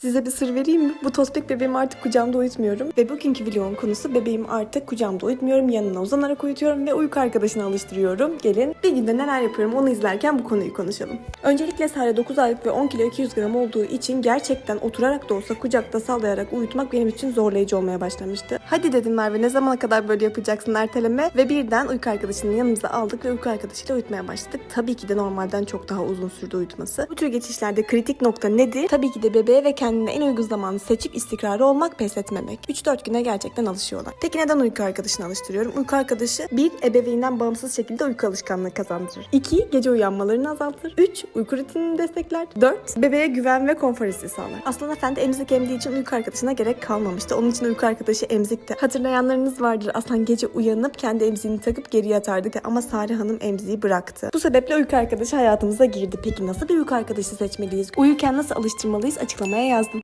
Size bir sır vereyim mi? Bu tospik bebeğimi artık kucağımda uyutmuyorum. Ve bugünkü vlogun konusu bebeğimi artık kucağımda uyutmuyorum. Yanına uzanarak uyutuyorum ve uyku arkadaşına alıştırıyorum. Gelin bir günde neler yapıyorum onu izlerken bu konuyu konuşalım. Öncelikle Sare 9 aylık ve 10 kilo 200 gram olduğu için gerçekten oturarak da olsa kucakta sallayarak uyutmak benim için zorlayıcı olmaya başlamıştı. Hadi dedim Merve ne zamana kadar böyle yapacaksın erteleme ve birden uyku arkadaşını yanımıza aldık ve uyku arkadaşıyla uyutmaya başladık. Tabii ki de normalden çok daha uzun sürdü uyutması. Bu tür geçişlerde kritik nokta nedir? Tabii ki de bebeğe ve kendine en uygun zamanı seçip istikrarı olmak, pes etmemek. 3-4 güne gerçekten alışıyorlar. Peki neden uyku arkadaşını alıştırıyorum? Uyku arkadaşı bir ebeveynden bağımsız şekilde uyku alışkanlığı kazandırır. 2 gece uyanmalarını azaltır. 3 uyku rutinini destekler. 4 bebeğe güven ve konfor hissi sağlar. Aslında Efendi emzik emdiği için uyku arkadaşına gerek kalmamıştı. Onun için uyku arkadaşı emzikti. Hatırlayanlarınız vardır. Aslan gece uyanıp kendi emziğini takıp geri yatardı ama Sare Hanım emziği bıraktı. Bu sebeple uyku arkadaşı hayatımıza girdi. Peki nasıl bir uyku arkadaşı seçmeliyiz? Uyurken nasıl alıştırmalıyız? Açıklamaya